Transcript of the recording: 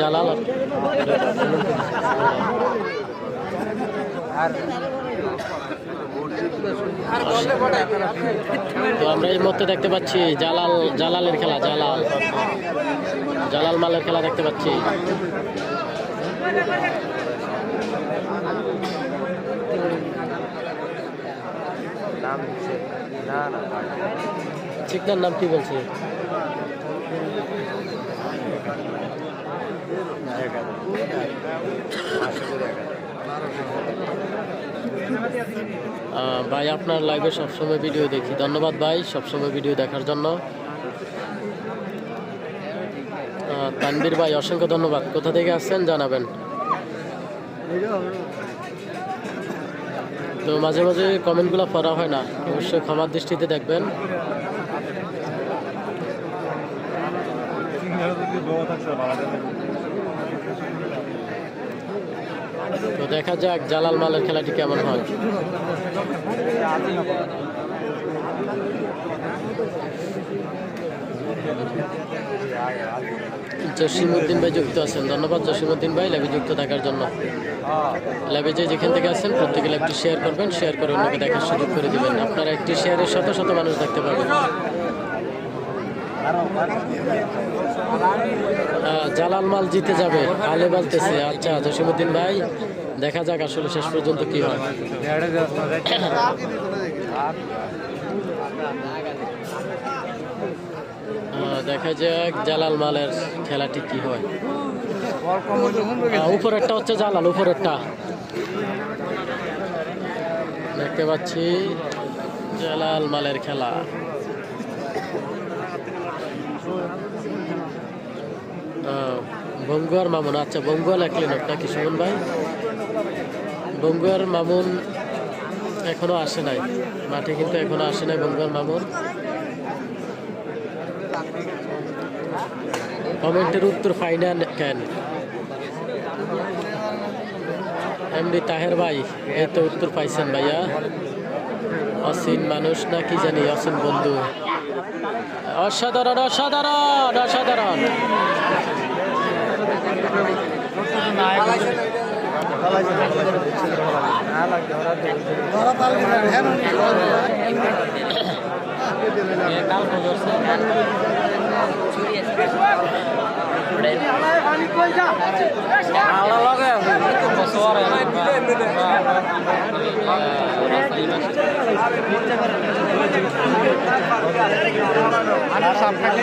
জালাল তো আমরা এই মুহূর্তে দেখতে পাচ্ছি জালাল, জালালের খেলা, জালাল। জালাল মালের খেলা দেখতে পাচ্ছি। নাম কি না ভাই, আপনার লাইভে সবসময় ভিডিও দেখি। ধন্যবাদ ভাই, সবসময় ভিডিও দেখার জন্য। তানবীর ভাই, অসংখ্য ধন্যবাদ। কোথা থেকে আসছেন জানাবেন? তো মাঝে মাঝে কমেন্টগুলো পড়া হয় না, অবশ্যই ক্ষমার দৃষ্টিতে দেখবেন। তো দেখা যাক জালাল মালের খেলাটি কেমন হয়। জসিমউদ্দিন ভাই যুক্ত আছেন। ধন্যবাদ জসিমউদ্দিন ভাই, ল্যাবে যুক্ত থাকার জন্য। ল্যাবে যে যেখান থেকে আছেন, প্রত্যেকে ল্যাবটি শেয়ার করবেন শেয়ার করে অন্যকে দেখার সুযোগ করে দেবেন। আপনারা একটি শেয়ারে শত শত মানুষ দেখতে পাবেন। জালাল মাল জিতে যাবে, আলে বলতেছে। আচ্ছা জসিমউদ্দিন ভাই, দেখা যাক আসলে শেষ পর্যন্ত কি হয়। দেখা যাক জালাল মালের খেলাটি কি হয়। উপরেরটা হচ্ছে জালাল, উপরেরটা। দেখতে পাচ্ছি জালাল মালের খেলা। বঙ্গুয়ার মামুন আচ্ছা বঙ্গুয়া লেখলেন নাকি সুমন ভাই? বঙ্গুয়ার মামুন এখনও আসে নাই। মাঠে কিন্তু এখনও আসে নাই বঙ্গুয়ার মামুন। কমেন্টের উত্তর ফাইনা কেন? এমডি তাহের ভাই এই তো উত্তর পাইছেন ভাইয়া। অসীন মানুষ না কি জানি অসীন বন্ধু। অসাধারণ অসাধারণ অসাধারণ। লাগে আচ্ছা, আপনাকে